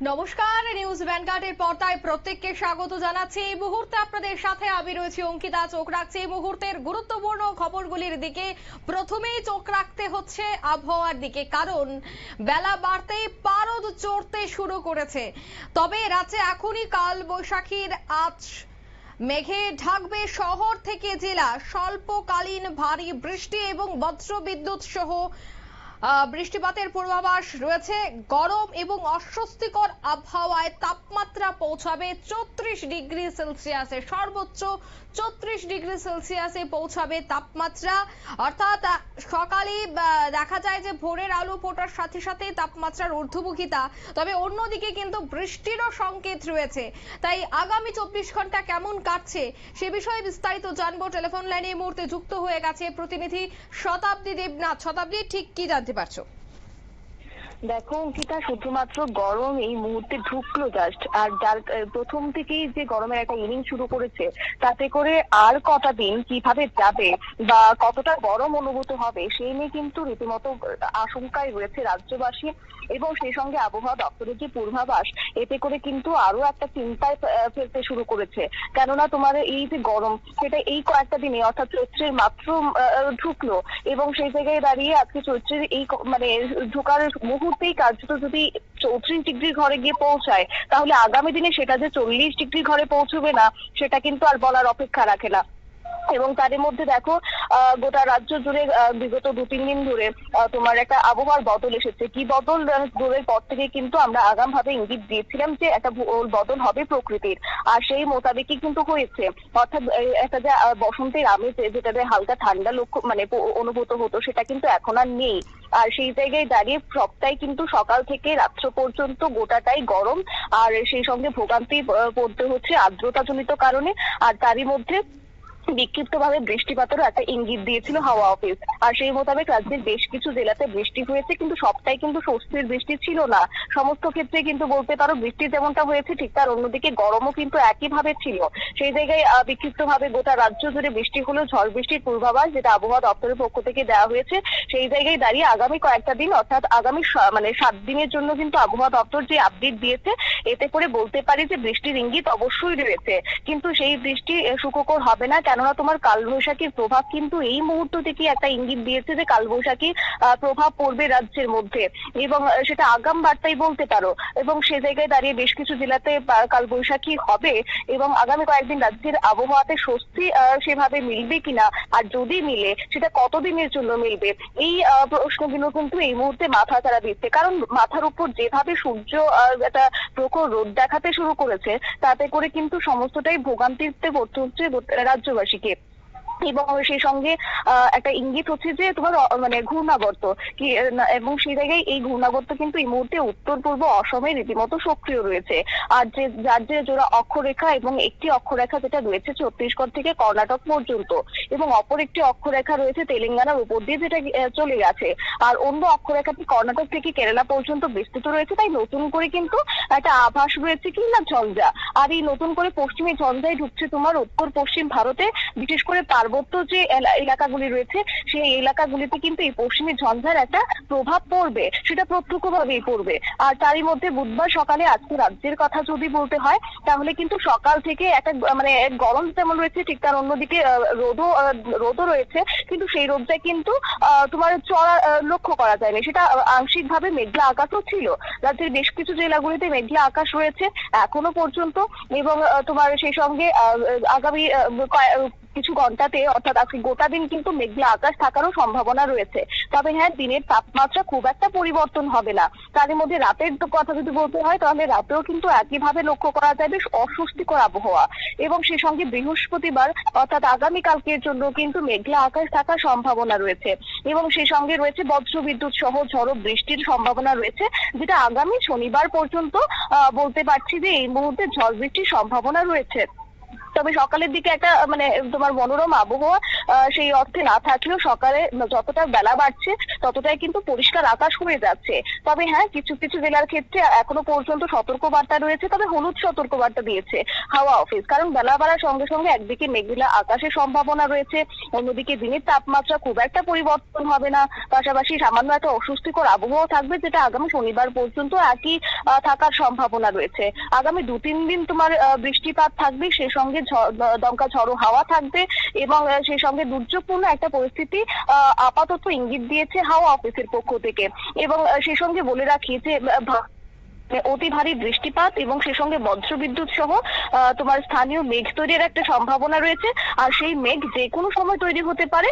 নমস্কার, নিউজ ভ্যানগার্ডের পর্দায় প্রত্যেককে স্বাগত জানাচ্ছি। এই মুহূর্তে আপনাদের সাথে আমি রয়েছি অঙ্কিতা, চোখ রাখছি। এই মুহূর্তের গুরুত্বপূর্ণ খবরগুলির দিকে প্রথমেই চোখ রাখতে হচ্ছে আবহাওয়ার দিকে, কারণ বেলা বাড়তেই পারদ চড়তে শুরু করেছে। তবে রাজ্যে এখনই কাল বৈশাখীর আজ মেঘে ঢাকবে শহর থেকে জেলা। স্বল্পকালীন ভারী বৃষ্টি এবং বজ্রবিদ্যুৎ সহ বৃষ্টিপাতের পূর্বাভাস রয়েছে। গরম এবং অস্বস্তিকর আবহাওয়ায় তাপমাত্রা পৌঁছাবে চৌত্রিশ ডিগ্রি সেলসিয়াসে। সর্বোচ্চ চৌত্রিশ ডিগ্রি সেলসিয়াসে পৌঁছাবে তাপমাত্রা। অর্থাৎ সকালে দেখা যায় যে ভোরের আলো ফোটার সাথে সাথে তাপমাত্রার ঊর্ধ্বমুখিতা। তবে অন্যদিকে কিন্তু বৃষ্টিরও সংকেত রয়েছে। তাই আগামী চব্বিশ ঘণ্টা কেমন কাটছে, সে বিষয়ে বিস্তারিত জানব। টেলিফোন লাইনে এই মুহূর্তে যুক্ত হয়ে গেছে প্রতিনিধি শতাব্দী দেবনাথ। শতাব্দী, ঠিক কি জানতে পারছ? দেখো, অঙ্কিতা, শুধুমাত্র গরম এই মুহূর্তে ঢুকলো জাস্ট আর যার প্রথম থেকেই যে গরমের একটা ইনিং শুরু করেছে, তাতে করে আর কটা দিন কীভাবে যাবে বা কতটা গরম অনুভূত হবে সেই নিয়ে কিন্তু রীতিমতো আশঙ্কায় রয়েছে রাজ্যবাসী এবং সেই সঙ্গে আবহাওয়া দপ্তরের যে পূর্বাভাস, এতে করে কিন্তু আরও একটা চিন্তায় ফেলতে শুরু করেছে। কেননা তোমার এই যে গরম, সেটা এই কয়েকটা দিনে, অর্থাৎ চৈত্রের মাত্র ঢুকলো এবং সেই জায়গায় দাঁড়িয়ে আজকে চৈত্রের এই মানে ঢোকার মুহূর্তেই কার্যত যদি চৌত্রিশ ডিগ্রি ঘরে গিয়ে পৌঁছায়, তাহলে আগামী দিনে সেটা যে চল্লিশ ডিগ্রি ঘরে পৌঁছবে না, সেটা কিন্তু আর বলার অপেক্ষা রাখে না। এবং তাদের মধ্যে দেখো গোটা রাজ্য জুড়ে বিগত দু, তিন দিন ধরে তোমার একটা আবহাওয়ার বদল এসেছে। কি বদল দূরের পর থেকে কিন্তু আমরা আগাম ভাবে ইঙ্গিত দিয়েছিলাম যে একটা বদল হবে প্রকৃতির। আর সেই মোতাবেকই কিন্তু হয়েছে। অর্থাৎ একটা যে বসন্তের আমেজ যেটাতে হালকা ঠান্ডা লক্ষ্য মানে অনুভূত হতো, সেটা কিন্তু এখন আর নেই। আর সেই জায়গায় দাঁড়িয়ে সবটাই কিন্তু সকাল থেকে রাত্র পর্যন্ত গোটাটাই গরম। আর সেই সঙ্গে ভোগান্তি পড়তে হচ্ছে আর্দ্রতাজনিত কারণে। আর তারই মধ্যে বিক্ষিপ্তভাবে বৃষ্টিপাতেরও একটা ইঙ্গিত দিয়েছিল হাওয়া অফিস। আর সেই মোতাবেক রাজ্যের বেশ কিছু জেলাতে বৃষ্টি হয়েছে, কিন্তু সবটাই কিন্তু স্বস্তির বৃষ্টি ছিল না। সমস্ত ক্ষেত্রে কিন্তু বলতে পারো বৃষ্টি যেমনটা হয়েছে, ঠিক তার অন্যদিকে গরমও কিন্তু একইভাবে ছিল। সেই জায়গায় বিক্ষিপ্তভাবে গোটা রাজ্য জুড়ে বৃষ্টি হলেও ঝড় বৃষ্টির পূর্বাভাস যেটা আবহাওয়া দপ্তরের পক্ষ থেকে দেওয়া হয়েছে, সেই জায়গায় দাঁড়িয়ে আগামী কয়েকটা দিন, অর্থাৎ আগামী মানে সাত দিনের জন্য কিন্তু আবহাওয়া দপ্তর যে আপডেট দিয়েছে, এতে করে বলতে পারি যে বৃষ্টির ইঙ্গিত অবশ্যই রয়েছে। কিন্তু সেই বৃষ্টি সুখকর হবে না কেননা তোমার কালবৈশাখীর প্রভাব কিন্তু এই মুহূর্ত থেকে একটা ইঙ্গিত দিয়েছে যে কালবৈশাখী প্রভাব পড়বে রাজ্যের মধ্যে। এবং সেটা আগাম বার্তাই বলতে পারো। এবং সে জায়গায় দাঁড়িয়ে বেশ কিছু জেলাতে কালবৈশাখী হবে। এবং আগামী কয়েকদিন রাজ্যের আবহাওয়াতে স্বস্তি সেভাবে মিলবে কিনা আর যদি মিলে, সেটা কতদিনের জন্য মিলবে? এই প্রশ্নগুলো কিন্তু এই মুহূর্তে মাথা তারা দিচ্ছে। কারণ মাথার উপর যেভাবে সূর্য একটা প্রখর রোদ দেখাতে শুরু করেছে, তাতে করে কিন্তু সমস্তটাই ভোগান্তিতে পড়তে হচ্ছে গোটা রাজ্যবাসীকে এবং সেই সঙ্গে একটা ইঙ্গিত হচ্ছে যে তোমার মানে ঘূর্ণাবর্ত কি এবং সেই জায়গায় এই ঘূর্ণাবর্ত কিন্তু এই মুহূর্তে উত্তর, পূর্ব অসমে রীতিমতো সক্রিয় রয়েছে। আর যে, যার যে জোড়া অক্ষরেখা এবং একটি অক্ষরেখা যেটা রয়েছে ছত্তিশগড় থেকে কর্ণাটক পর্যন্ত, এবং অপর একটি অক্ষরেখা রয়েছে তেলেঙ্গানার উপর দিয়ে যেটা চলে গেছে। আর অন্য অক্ষরেখাটি কর্ণাটক থেকে কেরালা পর্যন্ত বিস্তৃত রয়েছে, তাই নতুন করে কিন্তু একটা আভাস রয়েছে কি না, ঝঞ্ঝা। আর এই নতুন করে পশ্চিমে ঝঞ্ঝায় ঢুকছে তোমার উত্তর পশ্চিম ভারতে, বিশেষ করে পার্বত্য যে এলাকাগুলি রয়েছে, সেই এলাকাগুলিতে কিন্তু এই পশ্চিমী ঝঞ্ঝার একটা প্রভাব পড়বে। সেটা প্রত্যক্ষভাবেই পড়বে। আর তারই মধ্যে বুধবার সকালে আজকে রাজ্যের কথা যদি বলতে হয়, তাহলে কিন্তু সকাল থেকে একটা মানে গরম যেমন রয়েছে, ঠিক তার অন্যদিকে রোদও রোদও রয়েছে। কিন্তু সেই রোদটা কিন্তু তোমার চড়া লক্ষ্য করা যায়নি। সেটা আংশিক ভাবে মেঘলা আকাশও ছিল। রাজ্যের বেশ কিছু জেলাগুলিতে মেঘলা আকাশ রয়েছে এখনও পর্যন্ত। এবং তোমার সেই সঙ্গে আগামী কিছু ঘন্টাতে, অর্থাৎ আজকে গোটা দিন কিন্তু মেঘলা আকাশ থাকারও সম্ভাবনা রয়েছে। তবে হ্যাঁ দিনের তাপমাত্রা খুব একটা পরিবর্তন হবে না। তার মধ্যে রাতের কথা যদি বলতে হয়, তাহলে রাতেও কিন্তু একইভাবে লক্ষ্য করা যায় বেশ অস্বস্তিকর আবহাওয়া। এবং সেই সঙ্গে বৃহস্পতিবার, অর্থাৎ আগামী কালকের জন্য কিন্তু মেঘলা আকাশ থাকার সম্ভাবনা রয়েছে। এবং সেই সঙ্গে রয়েছে বজ্রবিদ্যুৎ সহ ঝড়ো বৃষ্টির সম্ভাবনা রয়েছে, যেটা আগামী শনিবার পর্যন্ত বলতে পারছি যে এই মুহূর্তে ঝড় বৃষ্টির সম্ভাবনা রয়েছে। তবে সকালের দিকে একটা মানে তোমার মনোরম আবহাওয়া সেই অর্থে না থাকলেও সকালে যতটা বেলা বাড়ছে, ততটাই কিন্তু পরিষ্কার আকাশ হয়ে যাচ্ছে। তবে হ্যাঁ কিছু কিছু জেলার ক্ষেত্রে এখনও পর্যন্ত সতর্ক বার্তা রয়েছে, তবে হলুদ সতর্ক বার্তা দিয়েছে হাওয়া অফিস। কারণ বেলা বাড়ার সঙ্গে সঙ্গে একদিকে মেঘলা আকাশের সম্ভাবনা রয়েছে, অন্যদিকে দিনের তাপমাত্রা খুব একটা পরিবর্তন হবে না। পাশাপাশি সামান্য একটা অস্বস্তিকর আবহাওয়া থাকবে, যেটা আগামী শনিবার পর্যন্ত একই থাকার সম্ভাবনা রয়েছে। আগামী দু তিন দিন তোমার বৃষ্টিপাত থাকবে সেই সঙ্গে দমকা ঝড়ো হাওয়া থাকবে এবং সেই সঙ্গে দুর্যোগপূর্ণ একটা পরিস্থিতি আপাতত ইঙ্গিত দিয়েছে হাওয়া অফিসের পক্ষ থেকে। এবং সেই সঙ্গে বলে রাখি যে অতি ভারী বৃষ্টিপাত এবং সে সঙ্গে বজ্রবিদ্যুৎ সহ তোমার স্থানীয় মেঘ তৈরির একটা সম্ভাবনা রয়েছে। আর সেই মেঘ যে কোনো সময় তৈরি হতে পারে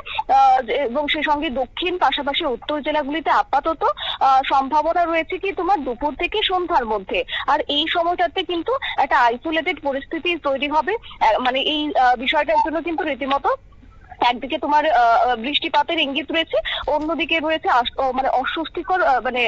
এবং সে সঙ্গে দক্ষিণ, পাশাপাশি উত্তর জেলাগুলিতে আপাতত সম্ভাবনা রয়েছে কি তোমার দুপুর থেকে সন্ধ্যার মধ্যে। আর এই সময়টাতে কিন্তু একটা আইসোলেটেড পরিস্থিতি তৈরি হবে। মানে এই বিষয়টার জন্য কিন্তু রীতিমতো একদিকে তোমার বৃষ্টিপাতের ইঙ্গিত রয়েছে, অন্যদিকে রয়েছে মানে অস্বস্তিকর মানে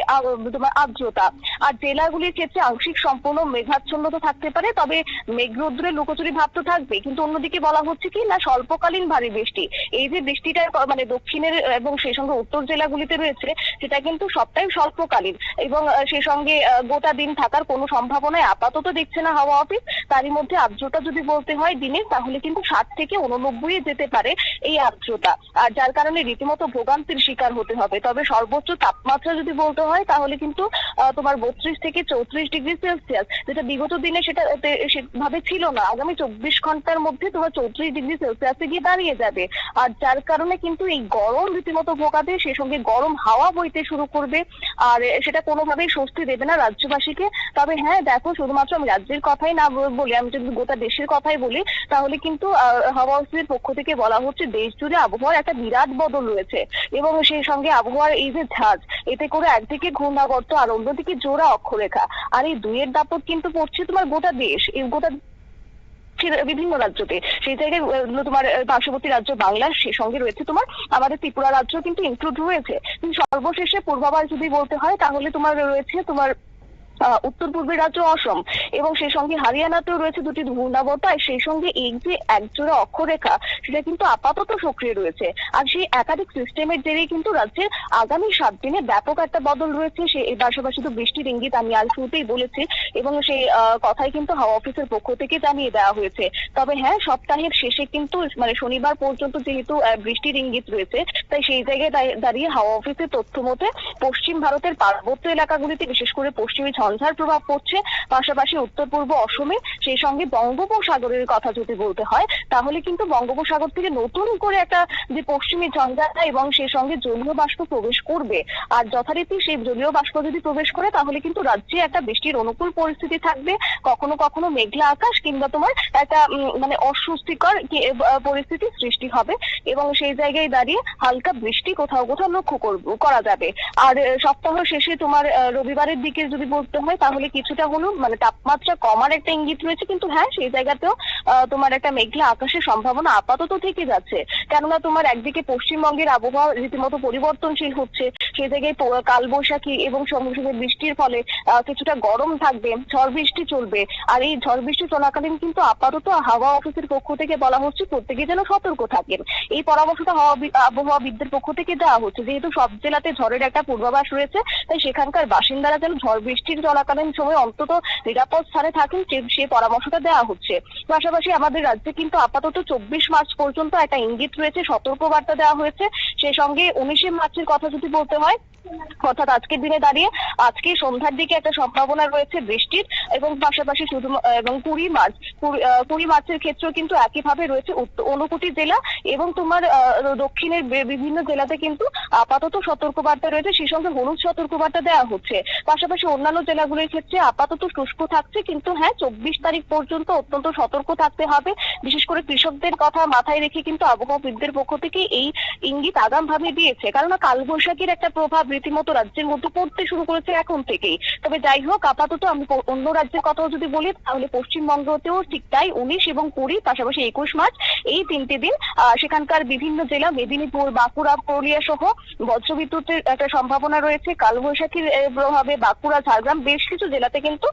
তোমার আর্দ্রতা। আর জেলাগুলির ক্ষেত্রে আংশিক সম্পূর্ণ মেঘাচ্ছন্নতা থাকতে পারে, তবে মেঘরৌদ্রে লুকোচুরি ভাব তো থাকবে কিন্তু অন্যদিকে বলা হচ্ছে কি, না, স্বল্পকালীন ভারী বৃষ্টি। এই যে বৃষ্টিটা মানে দক্ষিণের এবং সেই সঙ্গে উত্তর জেলাগুলিতে রয়েছে, সেটা কিন্তু সবটাই স্বল্পকালীন। এবং সেই সঙ্গে গোটা দিন থাকার কোনো সম্ভাবনায় আপাতত দেখছে না হাওয়া অফিস। তারই মধ্যে আর্দ্রতা যদি বলতে হয় দিনে, তাহলে কিন্তু ষাট থেকে উননব্বই যেতে পারে। এই আর্দ্রতা। আর যার কারণে রীতিমতো ভোগান্তির শিকার হতে হবে। তবে সর্বোচ্চ তাপমাত্রা যদি বলতে হয়, তাহলে কিন্তু তোমার বত্রিশ থেকে চৌত্রিশ ডিগ্রি সেলসিয়াস, যেটা বিগত দিনে সেটা সেভাবে ছিল না। আগামী চব্বিশ ঘণ্টার মধ্যে তোমার চৌত্রিশ ডিগ্রি সেলসিয়াসে গিয়ে দাঁড়িয়ে যাবে। আর যার কারণে কিন্তু এই গরম রীতিমতো ভোগাবে সে সঙ্গে গরম হাওয়া বইতে শুরু করবে। আর সেটা কোনোভাবেই স্বস্তি দেবে না রাজ্যবাসীকে। তবে হ্যাঁ দেখো, শুধুমাত্র আমি রাজ্যের কথাই না বলি, আমি যদি গোটা দেশের কথাই বলি, তাহলে কিন্তু হাওয়া অফিসের পক্ষ থেকে বলা হচ্ছে দেশ জুড়ে আবহাওয়ার একটা বিরাট বদল রয়েছে এবং সেই সঙ্গে আবহাওয়ার এই যে ঝাঁজ, এতে করে একদিকে ঘূর্ণাবর্ত, আর অন্যদিকে জোড়া অক্ষরেখা। আর এই দুইয়ের দাপট কিন্তু পড়ছে তোমার গোটা দেশ, এই গোটা বিভিন্ন রাজ্যতে। সেই জায়গায় তোমার পার্শ্ববর্তী রাজ্য বাংলার সে সঙ্গে রয়েছে তোমার, আমাদের ত্রিপুরা রাজ্য কিন্তু ইনক্লুড রয়েছে। সর্বশেষে পূর্বাভাস যদি বলতে হয়, তাহলে তোমার রয়েছে তোমার উত্তর পূর্বের রাজ্য অসম এবং সেই সঙ্গে হারিয়ানাতেও রয়েছে দুটি ঘূর্ণাবর্ত আর সেই সঙ্গে এই যে একজোড়া অক্ষরেখা, সেটা কিন্তু আপাতত সক্রিয় রয়েছে। আর সেই একাধিক সিস্টেমের জেরেই কিন্তু রাজ্যের আগামী সাত দিনে ব্যাপক একটা বদল রয়েছে। সে এর পাশাপাশি তো বৃষ্টির ইঙ্গিত আমি আজ শুরুতেই বলেছি এবং সেই কথাই কিন্তু হাওয়া অফিসের পক্ষ থেকে জানিয়ে দেওয়া হয়েছে। তবে হ্যাঁ সপ্তাহের শেষে কিন্তু মানে শনিবার পর্যন্ত যেহেতু বৃষ্টির ইঙ্গিত রয়েছে, তাই সেই জায়গায় দাঁড়িয়ে হাওয়া অফিসের তথ্য মতে পশ্চিম ভারতের পার্বত্য এলাকাগুলিতে, বিশেষ করে পশ্চিমী ঝঞ্ঝার প্রভাব পড়ছে, পাশাপাশি উত্তর পূর্ব অসমে সেই সঙ্গে বঙ্গোপসাগরের কথা যদি বলতে হয়, তাহলে কিন্তু বঙ্গোপসাগর থেকে নতুন করে একটা যে পশ্চিমী ঝঞ্ঝা এবং সেই সঙ্গে জলীয় বাষ্প প্রবেশ করবে, আর যথারীতি সেই জলীয় বাষ্প যদি প্রবেশ করে, তাহলে কিন্তু রাজ্যে একটা বৃষ্টির অনুকূল পরিস্থিতি থাকবে, কখনো কখনো মেঘলা আকাশ কিংবা তোমার একটা মানে অস্বস্তিকর পরিস্থিতি সৃষ্টি হবে এবং সেই জায়গায় দাঁড়িয়ে হালকা বৃষ্টি কোথাও কোথাও লক্ষ্য করা যাবে। আর সপ্তাহ শেষে তোমার রবিবারের দিকে যদি বলতে হয়, তাহলে কিছুটা হলো মানে তাপমাত্রা কমার একটা ইঙ্গিত রয়েছে। কিন্তু হ্যাঁ সেই জায়গাতেও তোমার একটা মেঘলা আকাশের সম্ভাবনা আপাতত থেকে যাচ্ছে। কেননা তোমার একদিকে পশ্চিমবঙ্গের আবহাওয়া রীতিমতো পরিবর্তনশীল হচ্ছে সেই জায়গায় কালবৈশাখী এবং সঙ্গে বৃষ্টির ফলে কিছুটা গরম থাকবে ঝড় বৃষ্টি চলবে। আর এই ঝড় বৃষ্টি চলাকালীন কিন্তু আপাতত হাওয়া অফিসের পক্ষ থেকে বলা হচ্ছে, প্রত্যেকে যেন সতর্ক থাকেন। এই পরামর্শটা আবহাওয়াবিদদের পক্ষ থেকে দেওয়া হচ্ছে। যেহেতু সব জেলাতে ঝড়ের একটা পূর্বাভাস রয়েছে, তাই সেখানকার বাসিন্দারা যেন ঝড় বৃষ্টির চলাকালীন সময় অন্তত নিরাপদ স্থানে থাকেন, সে- পরামর্শটা দেওয়া হচ্ছে। পাশাপাশি আমাদের রাজ্যে কিন্তু আপাতত চব্বিশ মার্চ পর্যন্ত একটা ইঙ্গিত রয়েছে সতর্ক বার্তা দেওয়া হয়েছে। সেই সঙ্গে উনিশে মার্চের কথা যদি বলতে হয় অর্থাৎ আজকের দিনে দাঁড়িয়ে আজকে সন্ধ্যার দিকে একটা সম্ভাবনা রয়েছে বৃষ্টির এবং পাশাপাশি শুধু এবং কুড়ি মার্চ, কুড়ি- মার্চের ক্ষেত্রেও কিন্তু একইভাবে রয়েছে ঊনকোটি জেলা এবং তোমার দক্ষিণের বিভিন্ন জেলাতে কিন্তু আপাতত সতর্কবার্তা রয়েছে। সেই সঙ্গে হলুদ সতর্কবার্তা দেওয়া হচ্ছে। পাশাপাশি অন্যান্য জেলাগুলির ক্ষেত্রে আপাতত শুষ্ক থাকছে কিন্তু হ্যাঁ চব্বিশ তারিখ পর্যন্ত অত্যন্ত সতর্ক থাকতে হবে। বিশেষ করে কৃষকদের কথা মাথায় রেখে কিন্তু আবহাওয়াবিদদের পক্ষ থেকে এই ইঙ্গিত আগাম ভাবে দিয়েছে। কারণ কালবৈশাখীর একটা প্রভাব রীতিমতো রাজ্যের মধ্যে পড়তে শুরু করেছে এখন থেকেই। তবে যাই হোক, আপাতত আমি অন্য রাজ্যের কথাও যদি বলি, তাহলে পশ্চিমবঙ্গতেও ঠিক তাই উনিশ এবং কুড়ি, পাশাপাশি একুশ মার্চ, এই তিনটি দিন সেখানকার বিভিন্ন জেলা, মেদিনীপুর, বাঁকুড়া, পুরুলিয়া সহ বজ্রবিদ্যুতের একটা সম্ভাবনা রয়েছে, কালবৈশাখীর প্রভাবে বাঁকুড়া, ঝাড়গ্রাম, বেশ কিছু জেলাতে কিন্তু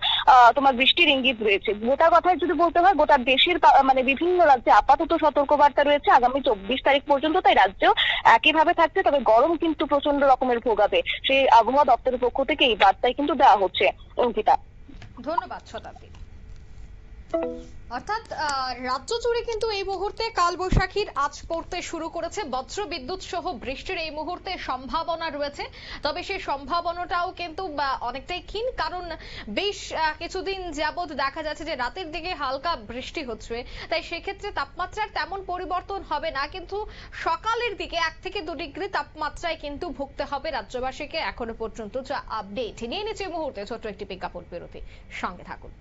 তোমার বৃষ্টির ইঙ্গিত রয়েছে। গোটা কথায় যদি বলতে হয়, গোটা দেশের মানে বিভিন্ন রাজ্যে আপাতত সতর্কবার্তা রয়েছে। আগামী চব্বিশ তারিখ পর্যন্ত তাই রাজ্যেও একইভাবে থাকছে, তবে গরম কিন্তু প্রচণ্ড রকমের ভোগাবে। সেই আবহাওয়া দপ্তরের পক্ষ থেকে এই বার্তায় কিন্তু দেওয়া হচ্ছে। অঙ্কিতা। ধন্যবাদ শতাব্দী। অর্থাৎ রাজ্য জুড়ে কিন্তু এই মুহূর্তে কালবৈশাখীর আজ পড়তে শুরু করেছে বজ্র বিদ্যুৎ সহ বৃষ্টির এই মুহূর্তে সম্ভাবনা রয়েছে। তবে সেই সম্ভাবনাটাও কিন্তু অনেকটাই ক্ষীণ, কারণ বেশ কিছুদিন যাবত দেখা যাচ্ছে যে রাতের দিকে হালকা বৃষ্টি হচ্ছে। তাই সেক্ষেত্রে তাপমাত্রার তেমন পরিবর্তন হবে না, কিন্তু সকালের দিকে এক থেকে দু ডিগ্রি তাপমাত্রায় কিন্তু ভুগতে হবে রাজ্যবাসীকে। এখনও পর্যন্ত যা আপডেট নিয়ে নিচ্ছে মুহূর্তে ছোট্ট একটি বিজ্ঞাপন বিরতি। সঙ্গে থাকুন।